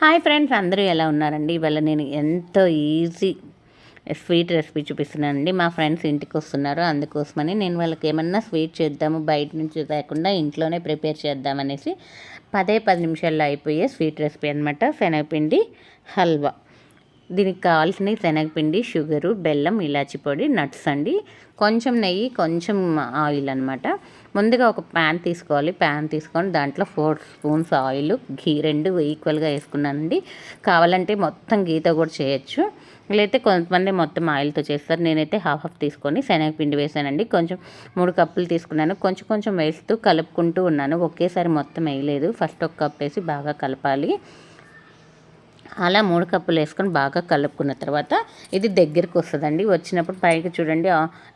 Hi friends అందరూ ఎలా ఉన్నారండి? ఇవాళ నేను ఎంతో ఈజీ స్వీట్ రెసిపీ చూపిస్తున్నానండి. మా ఫ్రెండ్స్ ఇంటికి వస్తున్నారు. అందుకోసమని నేను వాళ్ళకి ఏమన్నా స్వీట్ చేద్దాము బయట నుంచి లేకుండా ఇంట్లోనే ప్రిపేర్ చేద్దామనేసి పదే పది నిమిషాల్లో అయిపోయే స్వీట్ రెసిపీ అనమాట శనగపిండి హల్వా. దీనికి కావాల్సిన శనగపిండి షుగరు బెల్లం ఇలాచి పొడి నట్స్ అండి. కొంచెం నెయ్యి కొంచెం ఆయిల్ అనమాట ముందుగా ఒక ప్యాన్ తీసుకోవాలి. ప్యాన్ తీసుకొని దాంట్లో ఫోర్ స్పూన్స్ ఆయిల్ ఘీ రెండు ఈక్వల్గా వేసుకున్నానండి. కావాలంటే మొత్తం గీతో కూడా చేయొచ్చు. లేకపోతే కొంతమంది మొత్తం ఆయిల్తో చేస్తారు. నేనైతే హాఫ్ హాఫ్ తీసుకొని శనగపిండి వేసానండి. కొంచెం మూడు కప్పులు తీసుకున్నాను. కొంచెం కొంచెం వేస్తూ కలుపుకుంటూ ఉన్నాను. ఒకేసారి మొత్తం వేయలేదు. ఫస్ట్ ఒక కప్ వేసి బాగా కలపాలి. అలా మూడు కప్పులు వేసుకొని బాగా కలుపుకున్న తర్వాత ఇది దగ్గరికి వస్తుందండి. వచ్చినప్పుడు పైకి చూడండి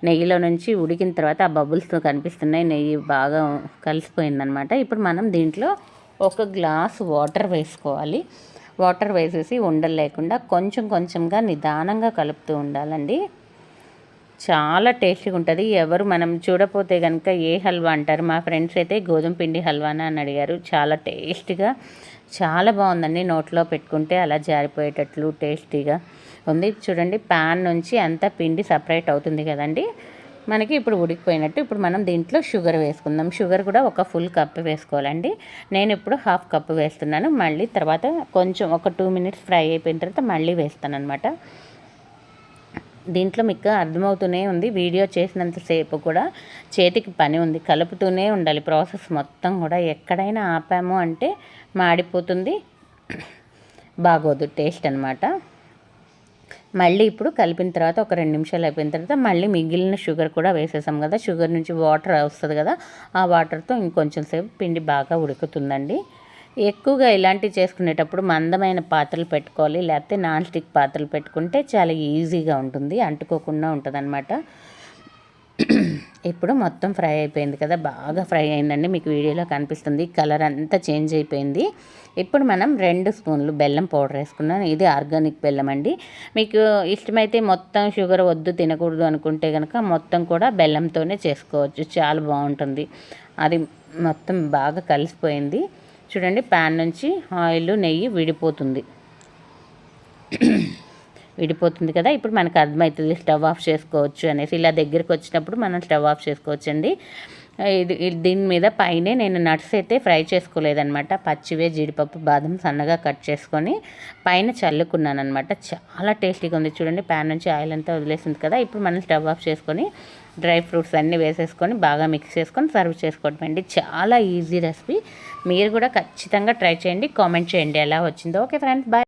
నెయ్యిలో నుంచి ఉడికిన తర్వాత ఆ బబుల్స్ కనిపిస్తున్నాయి. నెయ్యి బాగా కలిసిపోయిందనమాట. ఇప్పుడు మనం దీంట్లో ఒక గ్లాస్ వాటర్ వేసుకోవాలి. వాటర్ వేసేసి ఉండలు లేకుండా కొంచెం కొంచెంగా నిదానంగా కలుపుతూ ఉండాలండి. చాలా టేస్టీగా ఉంటుంది. ఎవరు మనం చూడపోతే కనుక ఏ హల్వా అంటారు? మా ఫ్రెండ్స్ అయితే గోధుమ పిండి హల్వానా అని అడిగారు. చాలా టేస్టీగా చాలా బాగుందండి నోట్లో పెట్టుకుంటే అలా జారిపోయేటట్లు టేస్టీగా ఉంది. చూడండి ప్యాన్ నుంచి అంతా పిండి సపరేట్ అవుతుంది కదండి. మనకి ఇప్పుడు ఉడికిపోయినట్టు ఇప్పుడు మనం దీంట్లో షుగర్ వేసుకుందాం. షుగర్ కూడా ఒక ఫుల్ కప్ వేసుకోవాలండి. నేను ఇప్పుడు హాఫ్ కప్ వేస్తున్నాను. మళ్ళీ తర్వాత కొంచెం ఒక టూ మినిట్స్ ఫ్రై అయిపోయిన తర్వాత మళ్ళీ వేస్తాను అనమాట దీంట్లో మీకు అర్థమవుతూనే ఉంది. వీడియో చేసినంతసేపు కూడా చేతికి పని ఉంది. కలుపుతూనే ఉండాలి. ప్రాసెస్ మొత్తం కూడా ఎక్కడైనా ఆపాము అంటే మాడిపోతుంది. బాగోదు. టేస్ట్ అనమాట మళ్ళీ ఇప్పుడు కలిపిన తర్వాత ఒక రెండు నిమిషాలు అయిపోయిన తర్వాత మళ్ళీ మిగిలిన షుగర్ కూడా వేసేసాం కదా. షుగర్ నుంచి వాటర్ వస్తుంది కదా. ఆ వాటర్తో ఇంకొంచెం సేపు పిండి బాగా ఉడుకుతుందండి. ఎక్కువగా ఇలాంటివి చేసుకునేటప్పుడు మందమైన పాత్రలు పెట్టుకోవాలి. లేకపోతే నాన్ స్టిక్ పాత్రలు పెట్టుకుంటే చాలా ఈజీగా ఉంటుంది. అంటుకోకుండా ఉంటుంది ఇప్పుడు మొత్తం ఫ్రై అయిపోయింది కదా. బాగా ఫ్రై అయిందండి. మీకు వీడియోలో కనిపిస్తుంది. కలర్ అంతా చేంజ్ అయిపోయింది. ఇప్పుడు మనం రెండు స్పూన్లు బెల్లం పౌడర్ వేసుకున్నాను. ఇది ఆర్గానిక్ బెల్లం అండి. మీకు ఇష్టమైతే మొత్తం షుగర్ వద్దు తినకూడదు అనుకుంటే కనుక మొత్తం కూడా బెల్లంతోనే చేసుకోవచ్చు. చాలా బాగుంటుంది. అది మొత్తం బాగా కలిసిపోయింది. చూడండి ప్యాన్ నుంచి ఆయిల్ నెయ్యి విడిపోతుంది. విడిపోతుంది కదా ఇప్పుడు మనకు అర్థమవుతుంది స్టవ్ ఆఫ్ చేసుకోవచ్చు అనేసి. ఇలా దగ్గరికి వచ్చినప్పుడు మనం స్టవ్ ఆఫ్ చేసుకోవచ్చండి. ఇది దీని మీద పైనే నేను నట్స్ అయితే ఫ్రై చేసుకోలేదనమాట పచ్చివే జీడిపప్పు బాదం సన్నగా కట్ చేసుకొని పైన చల్లుకున్నాను అనమాట చాలా టేస్టీగా ఉంది. చూడండి ప్యాన్ నుంచి ఆయిల్ అంతా వదిలేసింది కదా. ఇప్పుడు మనం స్టవ్ ఆఫ్ చేసుకొని డ్రై ఫ్రూట్స్ అన్నీ వేసేసుకొని బాగా మిక్స్ చేసుకొని సర్వ్ చేసుకోవడం అండి. చాలా ఈజీ రెసిపీ. మీరు కూడా ఖచ్చితంగా ట్రై చేయండి కామెంట్ చేయండి ఎలా వచ్చిందో. Okay friends bye.